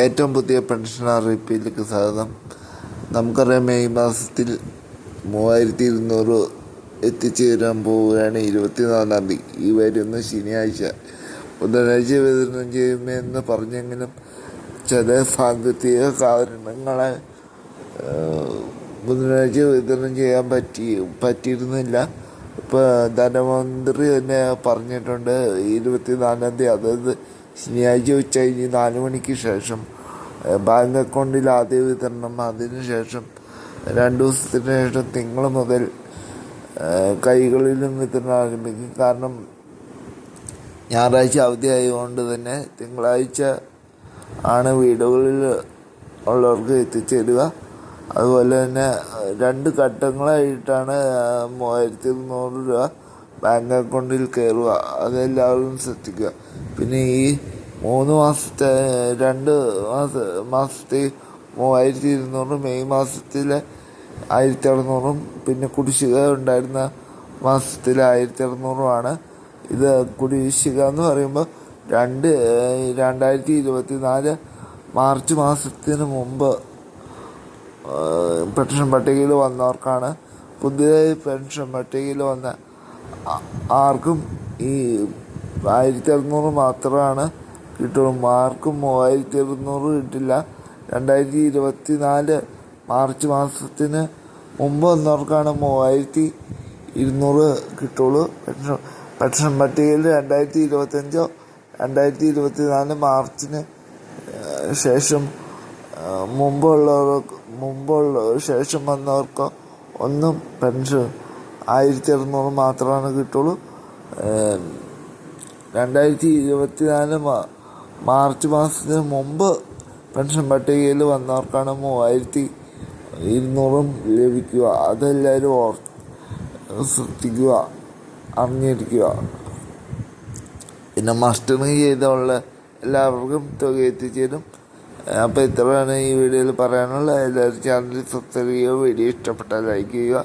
ഏറ്റവും പുതിയ പെൻഷൻ അറിയിപ്പിലേക്ക് സ്വാഗതം. നമുക്കറിയാം മെയ് മാസത്തിൽ മൂവായിരത്തി ഇരുന്നൂറ് എത്തിച്ചേരാൻ പോവുകയാണ് ഇരുപത്തിനാലാം തീയതി. ഈ വരുന്ന ശനിയാഴ്ച. ബുധനാഴ്ച വിതരണം ചെയ്യുമെന്ന് പറഞ്ഞെങ്കിലും ചില സാങ്കേതിക കാരണങ്ങളെ ബുധനാഴ്ച വിതരണം ചെയ്യാൻ പറ്റി പറ്റിയിരുന്നില്ല. ഇപ്പോൾ ധനമന്ത്രി തന്നെ പറഞ്ഞിട്ടുണ്ട് ഇരുപത്തിനാലാം തീയതി അതായത് ശനിയാഴ്ച ഉച്ച കഴിഞ്ഞ് നാല് മണിക്ക് ശേഷം ബാങ്ക് അക്കൗണ്ടിൽ ആദ്യ വിതരണം. അതിനുശേഷം രണ്ട് ദിവസത്തിന് ശേഷം തിങ്കൾ മുതൽ കൈകളിലും വിതരണം ആരംഭിക്കും. കാരണം ഞായറാഴ്ച അവധി ആയതുകൊണ്ട് തന്നെ തിങ്കളാഴ്ച ആണ് വീടുകളിൽ ഉള്ളവർക്ക് എത്തിച്ചേരുക. അതുപോലെ തന്നെ രണ്ട് ഘട്ടങ്ങളായിട്ടാണ് മൂവായിരത്തി ഇരുന്നൂറ് രൂപ ബാങ്ക് അക്കൗണ്ടിൽ കയറുക അതെല്ലാവരും ശ്രദ്ധിക്കുക. പിന്നെ ഈ മൂന്ന് മാസത്തെ രണ്ട് മാസ മാസത്തെ മൂവായിരത്തി ഇരുന്നൂറും മെയ് മാസത്തിലെ ആയിരത്തി അറുന്നൂറും പിന്നെ കുടിശ്ശിക ഉണ്ടായിരുന്ന മാസത്തിൽ ആയിരത്തി അറുന്നൂറുമാണ് ഇത് കുടിശ്ശിക എന്ന് പറയുമ്പോൾ രണ്ട് രണ്ടായിരത്തി ഇരുപത്തി നാല് മാർച്ച് മാസത്തിന് മുമ്പ് പെൻഷൻ പട്ടികയിൽ വന്നവർക്കാണ് പുതിയതായി പെൻഷൻ പട്ടികയിൽ വന്ന ആർക്കും ഈ ആയിരത്തി അറുന്നൂറ് മാത്രമാണ് കിട്ടുള്ളൂ. മാർക്കും മൂവായിരത്തി അറുന്നൂറ് കിട്ടില്ല. രണ്ടായിരത്തി ഇരുപത്തി നാല് മാർച്ച് മാസത്തിന് മുമ്പ് വന്നവർക്കാണ് മൂവായിരത്തി ഇരുന്നൂറ് കിട്ടുള്ളൂ. പെൻഷൻ പെൻഷൻ പട്ടികയിൽ രണ്ടായിരത്തി ഇരുപത്തഞ്ചോ രണ്ടായിരത്തി ഇരുപത്തി നാല് മാർച്ചിന് ശേഷം മുമ്പുള്ളവർ മുമ്പുള്ള ശേഷം വന്നവർക്കോ ഒന്നും പെൻഷൻ ആയിരത്തി അറുന്നൂറ് മാത്രമാണ് കിട്ടുള്ളൂ. രണ്ടായിരത്തി ഇരുപത്തി നാല് മാർച്ച് മാസത്തിന് മുമ്പ് പെൻഷൻ പട്ടികയിൽ വന്നവർക്കാണ് മൂവായിരത്തി ഇരുന്നൂറും ലഭിക്കുക. അതെല്ലാവരും ഓർ ശ്രദ്ധിക്കുക അറിഞ്ഞിരിക്കുക. പിന്നെ മസ്റ്ററിങ് ചെയ്തുള്ള എല്ലാവർക്കും തുക എത്തിച്ചേരും. അപ്പോൾ ഇത്രയാണ് ഈ വീഡിയോയിൽ പറയാനുള്ളത്. എല്ലാവരും ചാനൽ സബ്സ്ക്രൈബ് ചെയ്യുക വീഡിയോ ഇഷ്ടപ്പെട്ടാൽ ലൈക്ക് ചെയ്യുക.